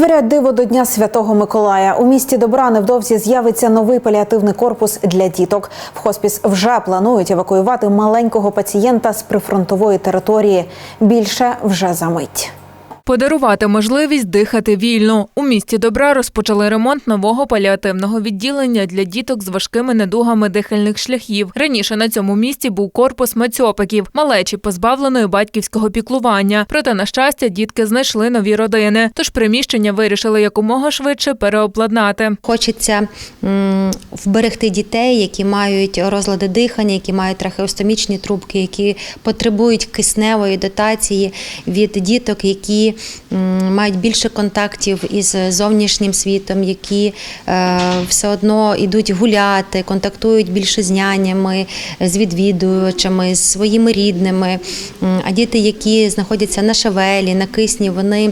Творять диво до Дня Святого Миколая. У місті Добра невдовзі з'явиться новий паліативний корпус для діток. В хоспіс вже планують евакуювати маленького пацієнта з прифронтової території. Більше вже за мить. Подарувати можливість дихати вільно. У місті Добра розпочали ремонт нового паліативного відділення для діток з важкими недугами дихальних шляхів. Раніше на цьому місці був корпус мацьопиків, малечі позбавленої батьківського піклування. Проте, на щастя, дітки знайшли нові родини. Тож приміщення вирішили якомога швидше переобладнати. Хочеться вберегти дітей, які мають розлади дихання, які мають трахеостомічні трубки, які потребують кисневої дотації від діток, які мають більше контактів із зовнішнім світом, які е, все одно йдуть гуляти, контактують більше з нянями, з відвідувачами, з своїми рідними. А діти, які знаходяться на шавелі, на кисні, вони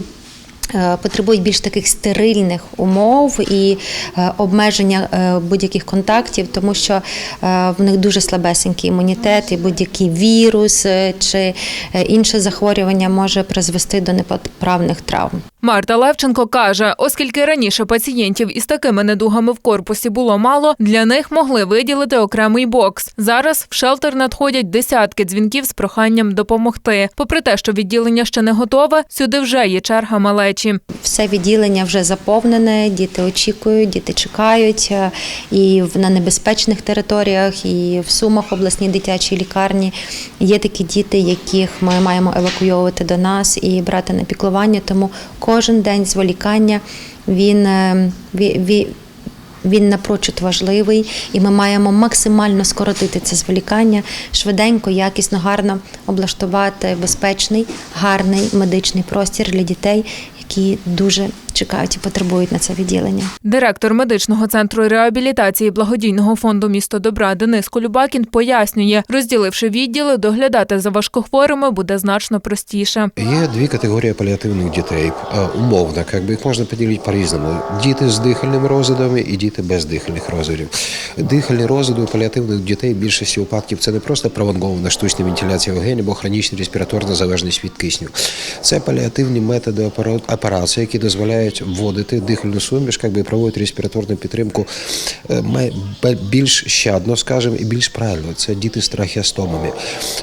Потребують більш таких стерильних умов і е, обмеження е, будь-яких контактів, тому що е, в них дуже слабесенький імунітет, і будь-який вірус е, чи е, інше захворювання може призвести до непоправних травм. Марта Левченко каже, оскільки раніше пацієнтів із такими недугами в корпусі було мало, для них могли виділити окремий бокс. Зараз в шелтер надходять десятки дзвінків з проханням допомогти. Попри те, що відділення ще не готове, сюди вже є черга малечі. Все відділення вже заповнене, діти очікують, діти чекають е, і на небезпечних територіях, і в Сумах обласній дитячій лікарні є такі діти, яких ми маємо евакуйовувати до нас і брати на піклування. Тому кожен день зволікання він, е, він напрочуд важливий, і ми маємо максимально скоротити це зволікання, швиденько, якісно, гарно облаштувати безпечний, гарний медичний простір для дітей, які дуже чекають і потребують на це відділення. Директор медичного центру реабілітації благодійного фонду місто добра Денис Колюбакін пояснює, розділивши відділи, доглядати за важкохворими буде значно простіше. Є дві категорії паліативних дітей. Е, Умовно, як би їх можна поділити по-різному. Діти з дихальними розладами і діти без дихальних розладів. Дихальні розлади у паліативних дітей більшості випадків це не просто пролонгована штучна вентиляція легень або хронічна респіраторна залежність від кисню. Це паліативні методи опера- операції, які дозволяють вводити дихальну суміш, як би і проводити респіраторну підтримку е, більш щадно, скажімо, і більш правильно. Це діти з трахеостомами.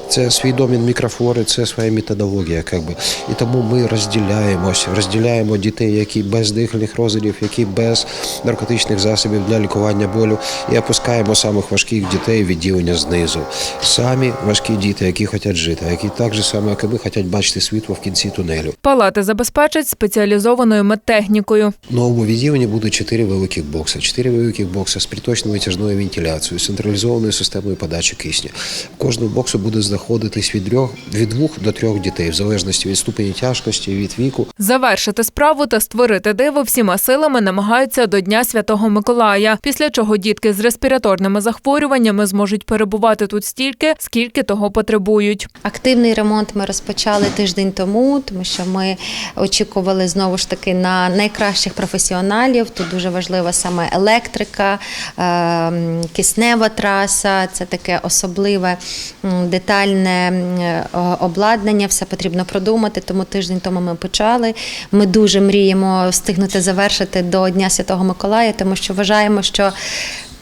Це свій домін мікрофлори, це своя методологія. Як би. І тому ми розділяємося, розділяємо дітей, які без дихальних розладів, які без наркотичних засобів для лікування болю, і опускаємо самих важких дітей відділення знизу. Самі важкі діти, які хочуть жити, які так же само, як і ми, хочуть бачити світло в кінці тунелю. Палати забезпечать спеціалізованою медтехнікою. В новому відділенні буде чотири великих бокси. Чотири великих бокси з приточною витяжною вентиляцією, централізованою системою подачі кисню. В кожному боксу буде знаходитись від трьох від двох до трьох дітей, в залежності від ступені тяжкості, від віку. Завершити справу та створити диво всіма силами намагаються до Дня Святого Миколая, після чого дітки з респіраторними захворюваннями зможуть перебувати тут стільки, скільки того потребують. Активний ремонт ми розпочали тиждень тому, тому що ми очікували знову ж таки на найкращих професіоналів. Тут дуже важлива саме електрика, ем, киснева траса. Це таке особливе детальне е, обладнання. Все потрібно продумати. Тому тиждень тому ми почали. Ми дуже мріємо встигнути завершити до Дня Святого Миколая, тому що вважаємо, що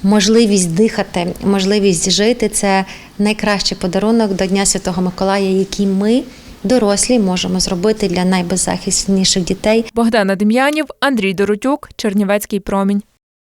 Можливість дихати, можливість жити це найкращий подарунок до Дня Святого Миколая, який ми, дорослі, можемо зробити для найбеззахисніших дітей. Богдана Дем'янів, Андрій Доротюк, Чернівецький промінь.